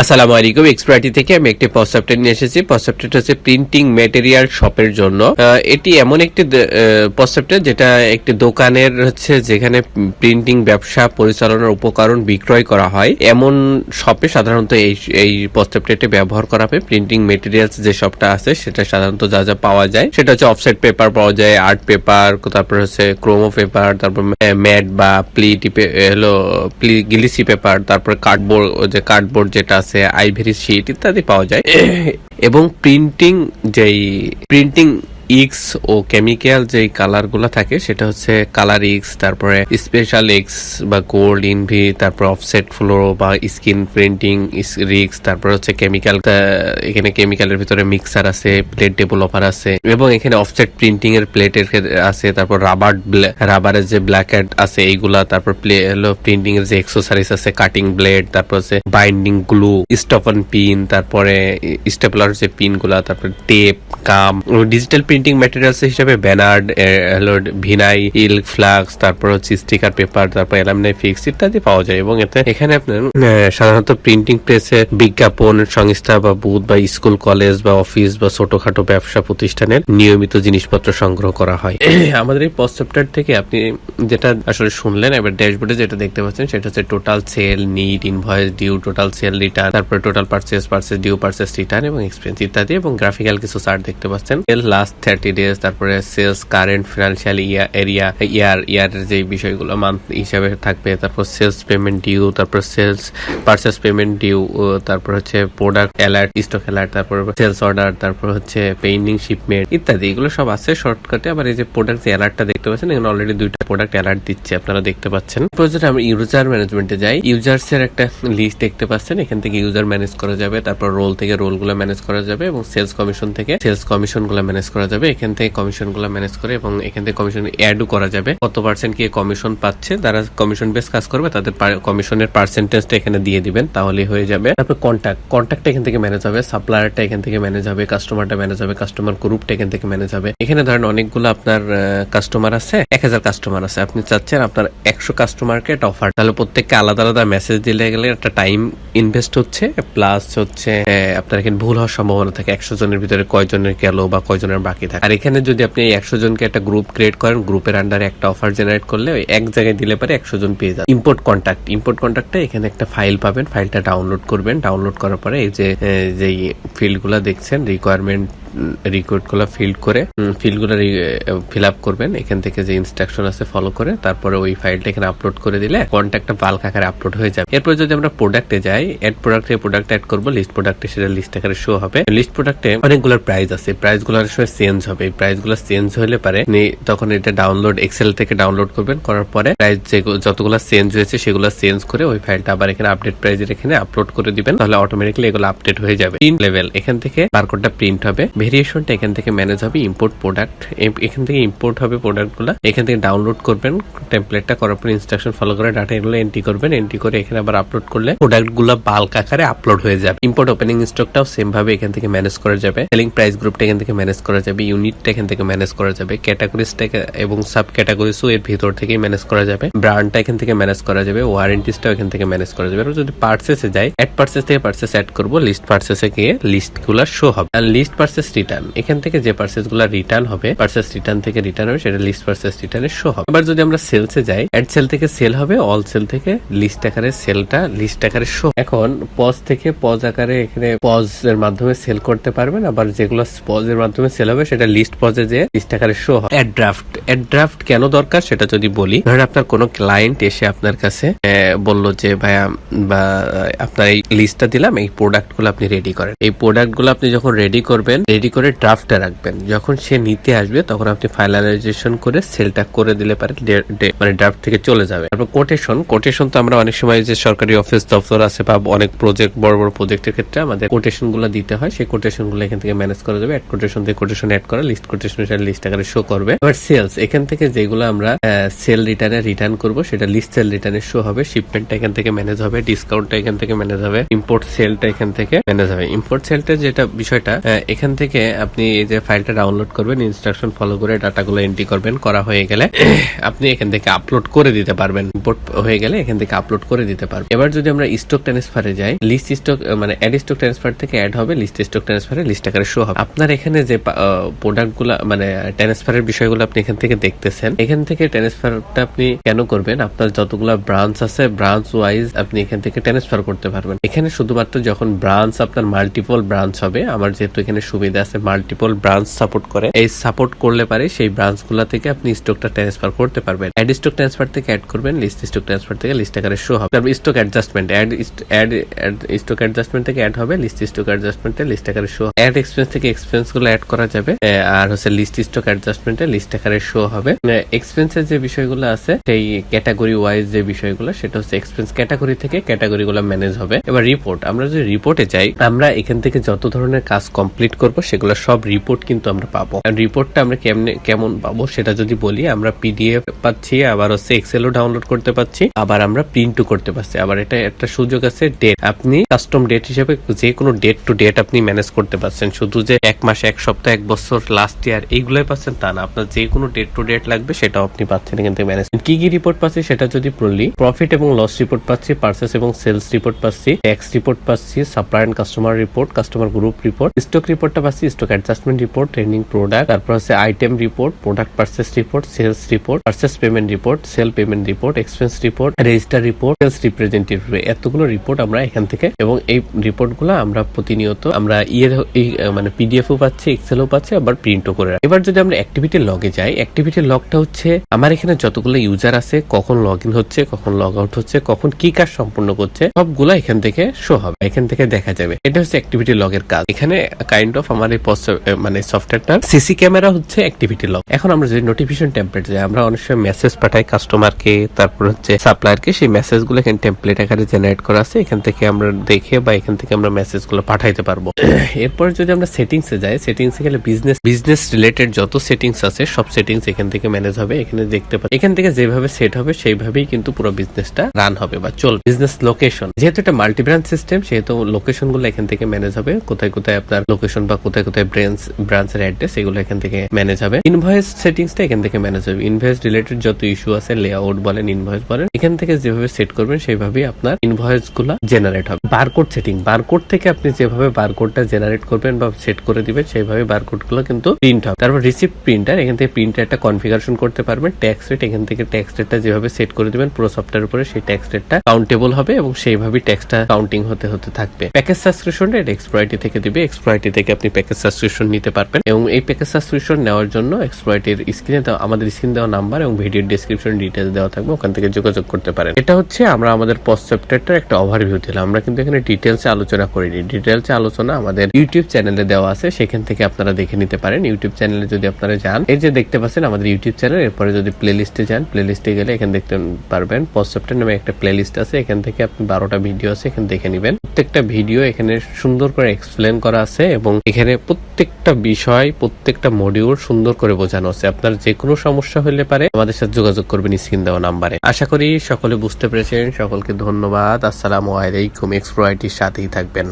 আসসালামু আলাইকুম এক্সপার্টি থেকে আমি একটি পসঅ্যাপটা নিয়ে এসেছি। পসঅ্যাপটা হচ্ছে প্রিন্টিং ম্যাটেরিয়াল শপের জন্য। এটি এমন একটি পসঅ্যাপটা যেটা একটি দোকানের হচ্ছে যেখানে প্রিন্টিং ব্যবসা পরিচালনার উপকরণ বিক্রয় করা হয়। এমন শপে সাধারণত এই এই পসঅ্যাপটা ব্যবহার করা হয়। প্রিন্টিং মেটেরিয়ালস যে শপটা আছে, সেটা সাধারণত যা যা পাওয়া যায়। সেটা হচ্ছে অফসেট পেপার পাওয়া যায় আর্ট পেপার তারপর হচ্ছে ক্রোমো পেপার তারপর ম্যাট বা প্লিটি হলো প্লি গিলিসি পেপার তারপর কার্ডবোর্ড যে কার্ডবোর্ড যেটা আছে আইভেরি শিট ইত্যাদি পাওয়া যায়। এবং প্রিন্টিং যেই প্রিন্টিং ইক্স ও কেমিক্যাল যেই কালারগুলা থাকে, সেটা হচ্ছে কালার ইক্স তারপরে স্পেশাল এক্স বা গোল্ড ইনভি তারপর অফসেট ফ্লো বা স্কিন প্রিন্টিং রিক্স তারপর হচ্ছে কেমিক্যাল এখানে কেমিক্যালের ভিতরে মিক্সার আছে প্লেট ডেভেলপার আছে, এবং এখানে অফসেট প্রিন্টিং এর প্লেটের আছে, তারপর রাবার রাবারের যে ব্ল্যাক আছে, এইগুলা, তারপর প্রিন্টিং এর যে এক্সেসরিজ আছে কাটিং ব্লেড তারপর হচ্ছে বাইন্ডিং গ্লু স্টপন পিন তারপরে স্টেপলার যে পিনগুলা, তারপর টেপ কাম ডিজিটাল প্রিন্টিং ম্যাটেরিয়ালস হিসেবে ব্যানার হলো ভিনাই ইল ফ্লাক্স তারপর হচ্ছে স্টিকার পেপার তারপর অ্যালামনাই ফিক্স ইত্যাদি পাওয়া যায় এবং এতে এখানে আপনার সাধারণত প্রিন্টিং প্রেসে বিজ্ঞাপন, সংস্থা বা বুথ বা স্কুল কলেজ বা অফিস বা ছোটখাটো ব্যবসা প্রতিষ্ঠানের নিয়মিত জিনিসপত্র সংগ্রহ করা হয়। আমাদের এই পসেপ্টার থেকে আপনি যেটা আসলে শুনলেন, এবার ড্যাশবোর্ডে যেটা দেখতে পাচ্ছেন, সেটা হচ্ছে total sale net invoice due total sale return তারপরে total purchase purchase due purchase return এবং এক্সপেন্স ইত্যাদি এবং গ্রাফিক্যাল কিছু চার্ট দেখতে পাচ্ছেন। লাস্ট থার্টি ডেজ তারপরে sales current financial year area year ইয়ারের যে বিষয়গুলো মান্থ হিসাবে থাকবে, তারপর সেলস পেমেন্ট ডিউ তারপর সেলস পার্সেস পেমেন্ট ডিউ তারপর হচ্ছে প্রোডাক্ট অ্যালার্ট স্টক অ্যালার্ট তারপর সেলস অর্ডার তারপর হচ্ছে পেইন্টিং শিপমেন্ট ইত্যাদি, এগুলো সব আছে শর্টকাটে আবার এই যে প্রোডাক্ট যে অ্যালার্টটা দেখতে পাচ্ছেন, এখানে অলরেডি দুইটা প্রোডাক্ট অ্যালার্ট দিচ্ছে, আপনারা দেখতে পাচ্ছেন। প্রয়োজনে আমরা ইউজার ম্যানেজমেন্টে যাই। ইউজার্স এর একটা লিস্ট দেখতে পাচ্ছেন, এখান থেকে ইউজার ম্যানেজ করা যাবে, তারপর রোল থেকে রোলগুলো ম্যানেজ করা যাবে এবং সেলস কমিশন থেকে সেলস কমিশনগুলো ম্যানেজ করা যাবে। এখান থেকে কমিশনগুলো ম্যানেজ করে এবং এখান থেকে কমিশন অ্যাডও করা যাবে। কত পার্সেন্ট কে কমিশন পাচ্ছে তারা কমিশন বেস কাজ করবে, তাদের কমিশনের পার্সেন্টেজটা এখানে দিয়ে দিবেন তাহলে হয়ে যাবে। তারপর কন্ট্যাক্ট কন্ট্যাক্ট এখান থেকে ম্যানেজ হবে সাপ্লায়ারটা এখান থেকে ম্যানেজ হবে কাস্টমারটা ম্যানেজ হবে কাস্টমার গ্রুপটা এখান থেকে ম্যানেজ হবে। এখানে ধরেন অনেকগুলো আপনার কাস্টমার আছে, এক হাজার কাস্টমার আছে আপনি চাচ্ছেন আপনার একশো কাস্টমারকে একটা অফার তাহলে প্রত্যেককে আলাদা আলাদা মেসেজ দিলে গেলে একটা টাইম ইনভেস্ট হচ্ছে প্লাস হচ্ছে আপনার এখানে ভুল হওয়ার সম্ভাবনা থাকে। একশো জনের ভিতরে কয়জনের গেল বা কয়জনের বাকি থাকে। আর এখানে যদি আপনি একশো জনকে একটা গ্রুপ ক্রিয়েট করেন গ্রুপের আন্ডারে একটা অফার জেনারেট করলে ওই এক জায়গায় দিলে পারে একশো জন পেয়ে যাবে। ইম্পোর্ট কন্ট্যাক্ট ইম্পোর্ট কন্ট্যাক্টে এখানে একটা ফাইল পাবেন। ফাইলটা ডাউনলোড করবেন। ডাউনলোড করার পরে এই যে যেই ফিল্ডগুলো দেখছেন রিকোয়ারমেন্ট রিকোয়ার্ডগুলো ফিল করে ফিল্ডগুলো ফিল আপ করবেন। এখান থেকে যে ইনস্ট্রাকশন আছে ফলো করে তারপরে ওই ফাইলটা এখানে আপলোড করে দিলে কন্ট্যাক্টটা বাল্ক আকারে আপলোড হয়ে যাবে। এরপর যদি আমরা প্রোডাক্টে যাই এড প্রোডাক্টে প্রোডাক্ট অ্যাড করব লিস্ট প্রোডাক্টে সেটা লিস্ট আকারে শো হবে। লিস্ট প্রোডাক্টে অনেকগুলো প্রাইস আছে। প্রাইসগুলো অনেক সময় চেঞ্জ হবে। এই প্রাইসগুলো চেঞ্জ হলে পারে তখন এটা ডাউনলোড এক্সেল থেকে ডাউনলোড করবেন, করার পরে প্রাইস যতগুলো চেঞ্জ হয়েছে সেগুলো চেঞ্জ করে ওই ফাইলটা আবার এখানে আপডেট প্রাইজের এখানে আপলোড করে দিবেন, তাহলে অটোমেটিকলি এগুলো আপডেট হয়ে যাবে। প্রিন্ট লেভেল এখান থেকে বারকোডটা প্রিন্ট হবে। ভেরিয়েশনটা এখান থেকে ম্যানেজ হবে। ইম্পোর্ট প্রোডাক্ট এখান থেকে ইম্পোর্ট হবে প্রোডাক্টগুলো। এখান থেকে ডাউনলোড করবেন টেমপ্লেটটা করার পর ইনস্ট্রাকশন ফলো করে ডাটা এগুলো এন্ট্রি করবেন এন্ট্রি করে এখানে আবার আপলোড করলে প্রোডাক্টগুলো বাল্ক আকারে আপলোড হয়ে যাবে। ইম্পোর্ট ওপেনিং স্টকটাও সেম ভাবে এখান থেকে ম্যানেজ করা যাবে। সেলিং প্রাইস গ্রুপটা এখান থেকে ম্যানেজ করা যাবে ইউনিটটা এখান থেকে ম্যানেজ করা যাবে ক্যাটাগরিজটা এবং সাব ক্যাটাগরিজও এর ভিতর থেকেই ম্যানেজ করা যাবে। ব্র্যান্ডটা এখান থেকে ম্যানেজ করা যাবে ওয়ারেন্টিসটাও এখান থেকে ম্যানেজ করা যাবে। যদি পার্সেসে যাই অ্যাড পার্সেস থেকে পার্সেস অ্যাড করব লিস্ট পার্সেসে গিয়ে লিস্টগুলা শো হবে। আর লিস্ট পার্সেস রিটার্ন এখান থেকে যে পার্সেসগুলা রিটার্ন হবে পার্সেস রিটার্ন থেকে রিটার্ন হবে, সেটা লিস্ট পার্সেস রিটার্নের শো হবে। এবার যদি আমরা সেলসে যাই অ্যাড সেল থেকে সেল হবে অল সেল থেকে লিস্ট আকারে সেলটা লিস্ট আকারে শো এখন পজ থেকে পজ আকারে এখানে পজ এর মাধ্যমে সেল করতে পারবেন, আবার যেগুলো পজ এর মাধ্যমে সেল হবে, সেটা লিস্ট পজে যে লিস্ট আকারে শো হবে। অ্যাড ড্রাফট অ্যাড ড্রাফট কেন দরকার সেটা যদি বলি, ধরেন আপনার কোনো ক্লায়েন্ট এসে আপনার কাছে বলল যে, ভাইয়া, বা, আপনার এই লিস্টটা দিলাম, এই প্রোডাক্টগুলো আপনি রেডি করেন। এই প্রোডাক্টগুলো আপনি যখন রেডি করবেন রেডি করে ড্রাফটে রাখবেন। যখন সে নিতে আসবে, তখন আপনি ফাইনালাইজেশন করে সেলটা করে দিলে পারে, ডে- ডে- মানে ড্রাফট থেকে চলে যাবে। তারপর কোটেশন কোটেশন তো আমরা অনেক সময় যে সরকারি অফিস দপ্তর আছে বা অনেক প্রজেক্ট বড় বড় প্রজেক্টের ক্ষেত্রে আমাদের কোটেশনগুলো দিতে হয়। সেই কোটেশনগুলো এখান থেকে ম্যানেজ করা যাবে। কোটেশন থেকে কোটেশন অ্যাড করা লিস্ট কোটেশন লিস্ট আকারে শো করবে। এবার সেলস এখান থেকে যেগুলো আমরা সেল রিটার্নে রিটার্ন করব, সেটা লিস্ট সেল রিটার্নে শো হবে। শিপমেন্টটা এখান থেকে ম্যানেজ হবে ডিসকাউন্টটা এখান থেকে ম্যানেজ হবে ইম্পোর্ট সেলটা এখান থেকে ম্যানেজ হবে। ইম্পোর্ট সেলটা যেটা বিষয়টা এখান থেকে আপনি এই যে ফাইলটা ডাউনলোড করবেন ইনস্ট্রাকশন ফলো করে ডাটাগুলো এন্ট্রি করবেন, করা হয়ে গেলে। আপনি এখান থেকে আপলোড করে দিতে পারবেন। ইম্পোর্ট হয়ে গেলে এখান থেকে আপলোড করে দিতে পারবেন। এবার যদি আমরা স্টক ট্রান্সফারে যাই লিস্ট স্টক মানে অ্যাড স্টক ট্রান্সফার থেকে অ্যাড হবে লিস্ট স্টক ট্রান্সফারে লিস্ট আকারে শো হবে। আপনার এখানে যে প্রোডাক্টগুলো মানে ট্রান্সফারের বিষয়গুলো আপনি এখান থেকে দেখতেছেন, এখান থেকে ট্রান্সফারটা আপনি কেন করবেন? আপনার যতগুলো ব্রাঞ্চ আছে ব্রাঞ্চ ওয়াইজ আপনি এখান থেকে ট্রান্সফার করতে পারবেন। এখানে শুধুমাত্র যখন ব্রাঞ্চ আপনার মাল্টিপল ব্রাঞ্চ হবে, আমার যেহেতু এখানে সুবিধা আছে মাল্টিপল ব্রাঞ্চ সাপোর্ট করে, এই সাপোর্ট করলে পারে সেই ব্রাঞ্চগুলা থেকে আপনি স্টকটা ট্রান্সফার করতে পারবেন। অ্যাড স্টক ট্রান্সফার থেকে অ্যাড করবেন লিস্ট স্টক ট্রান্সফার থেকে লিস্ট আকারে শো হবে। তারপর stock adjustment add add stock adjustment থেকে অ্যাড হবে লিস্ট স্টক অ্যাডজাস্টমেন্টে লিস্ট আকারে শো অ্যাড এক্সপেন্স থেকে এক্সপেন্সগুলো অ্যাড করা যাবে আর হচ্ছে লিস্ট স্টক অ্যাডজাস্টমেন্টে লিস্ট আকারে শো হবে। এক্সপেন্সের যে বিষয়গুলো আছে, সেই ক্যাটাগরি ওয়াইজ যে বিষয়গুলো, সেটা হচ্ছে এক্সপেন্স ক্যাটাগরি থেকে ক্যাটাগরি গুলো ম্যানেজ হবে। এবার রিপোর্ট আমরা যদি রিপোর্টে যাই, আমরা এখান থেকে যত ধরনের কাজ কমপ্লিট করব, সেগুলো সব রিপোর্ট কিন্তু আমরা পাবো। রিপোর্টটা আমরা কেমনে, কেমন পাবো, সেটা যদি বলি, আমরা পিডিএফ পাচ্ছি, আবার হচ্ছে এক্সেলও ডাউনলোড করতে পাচ্ছি, আবার আমরা প্রিন্টও করতে পারছি। আবার এটা, একটা সুযোগ আছে ডেট আপনি কাস্টম ডেট হিসেবে যে কোনো ডেট টু ডেট আপনি ম্যানেজ করতে পারছেন। শুধু যে এক মাস, এক সপ্তাহ, এক বছর লাস্ট ইয়ার এইগুলোই পাচ্ছেন তা না। আপনার যে কোনো ডেট টু ডেট লাগবে সেটাও আপনি পাচ্ছেন থেকে ম্যানেজ কি কি রিপোর্ট পাচ্ছি সেটা যদি বলি প্রফিট এবং লস রিপোর্ট পাচ্ছি পার্সেস এবং সেলস রিপোর্ট পাচ্ছি ট্যাক্স রিপোর্ট পাচ্ছি supply and customer report customer group report stock রিপোর্টটা পাচ্ছি stock adjustment report training product তারপর হচ্ছে item report product purchase report sales report purchase payment report sale payment report expense report register report sales representative এতগুলো report আমরা এখান থেকে এবং এই রিপোর্টগুলো আমরা প্রতিনিয়ত আমরা ইয়ের মানে পিডিএফও পাচ্ছি এক্সেলও পাচ্ছি, আবার প্রিন্টও করে রাখি। এবার যদি আমরা অ্যাক্টিভিটি লগে যাই অ্যাক্টিভিটি লগটা হচ্ছে আমার এখানে যতগুলো ইউজার আছে, কখন লগ ইন হচ্ছে, কখন লগ আউট হচ্ছে, কখন কি কাজ সম্পূর্ণ করছে, সবগুলো এখান থেকে শো হবে, এখান থেকে দেখা যাবে। এটা হচ্ছে অ্যাক্টিভিটি লগের কাজ। এখানে কাইন্ড অফ আমার এই মানে সফটওয়্যারটা সিসি ক্যামেরা হচ্ছে অ্যাক্টিভিটি লগ এখন আমরা যদি নোটিফিকেশন টেমপ্লেট যাই, আমরা অনেক সময় মেসেজ পাঠাই কাস্টমারকে তারপর হচ্ছে সাপ্লায়ারকে সেই মেসেজগুলো এখানে টেমপ্লেট আকারে জেনারেট করা আছে। এখান থেকে আমরা দেখে বা এখান থেকে আমরা মেসেজগুলো পাঠাইতে পারব। এরপর যদি আমরা সেটিংস এ যাই সেটিংস গেলে বিজনেস বিজনেস রিলেটেড যত সেটিংস আছে, সব সেটিংস এখান থেকে ম্যানেজ হবে। এখানে দেখতে পাচ্ছি, এখান থেকে যেভাবে সেট হবে, সেইভাবেই কিন্তু পুরো বিজনেসটা রান হবে বা চলবে বিজনেস লোকেশন যেহেতু এটা মাল্টি ব্রাঞ্চ সিস্টেম সেহেতু লোকেশনগুলো এখান থেকে ম্যানেজ হবে। কোথায় কোথায় আপনার লোকেশন বা কোথায় কোথায় ব্রাঞ্চ ব্রাঞ্চের অ্যাড্রেস এগুলো এখান থেকে ম্যানেজ হবে। ইনভয়েস সেটিংসটা এখান থেকে ম্যানেজ হবে। ইনভয়েস রিলেটেড যত ইস্যু আছে লেআউট বলেন ইনভয়েস বলেন, এখান থেকে যেভাবে সেট করবেন, সেইভাবেই আপনার ইনভয়েসগুলা জেনারেট হবে। বারকোড সেটিং বারকোড থেকে আপনি যেভাবে বারকোডটা জেনারেট করবেন বা সেট করে দিবেন, সেইভাবে বারকোডগুলো কিন্তু প্রিন্ট হবে। তারপর রিসিপ্ট প্রিন্টার এখান থেকে প্রিন্টার একটা কনফিগারেশন করতে পারবেন ট্যাক্স রেট এখান থেকে ট্যাক্স রেটটা যেভাবে সেট করে দিবেন, পুরো সফটওয়্যার উপরে সেই ট্যাক্স রেটটা কাউন্টেবল হবে এবং সেইভাবেই ট্যাক্সটা কাউন্টিং হতে হতে থাকবে। প্যাকেজ সাবস্ক্রিপশন রেট এক্সপ্রয়টি থেকে দিবে এক্সপ্রয়টি থেকে আপনি প্যাকেজ সাবস্ক্রিপশন নিতে পারবেন এবং এই প্যাকেজ সাবস্ক্রিপশন নেওয়ার জন্য এক্সপ্রয়টির স্ক্রিনে আমাদের স্ক্রিন দেওয়া নাম্বার এবং ভিডিও ডিসক্রিপশন ডিটেলস দেওয়া থাকবে, ওখান থেকে যোগাযোগ করতে পারেন। এটা হচ্ছে আমরা আমাদের পোস্ট সফটওয়্যারটার একটা ওভারভিউ দিলাম। আমরা কিন্তু এখানে ডিটেলসে আলোচনা করিনি। ডিটেলসে আলোচনা আমাদের ইউটিউব চ্যানেলে দেওয়া আছে, সেখান থেকে আপনারা দেখে নিতে পারেন। ইউটিউব চ্যানেলে যদি আপনারা যান, এই যে দেখতে পাচ্ছেন আমাদের ইউটিউব চ্যানেল এরপরে যদি প্লে লিস্টে যান প্লে লিস্টে গেলে এখানে দেখতে পারবেন পোস্ট সফটওয়্যার নামে একটা প্লে লিস্ট আছে, এখান থেকে আপনি বারোটা ভিডিও আছে, এখানে দেখে নেবেন। প্রত্যেকটা ভিডিও এখানে সুন্দর করে এক্সপ্লেন করা আছে এবং এখানে প্রত্যেকটা বিষয়, প্রত্যেকটা মডিউল সুন্দর করে বোঝানো আছে। আপনার যে কোনো সমস্যা হলে পারে আমাদের সাথে যোগাযোগ করবেন স্ক্রিন দেওয়া নাম্বারে। আশা করি সকলে বুঝতে পেরেছেন। সকলকে ধন্যবাদ। আসসালামু আলাইকুম। এক্সপ্রো আইটির সাথেই থাকবেন।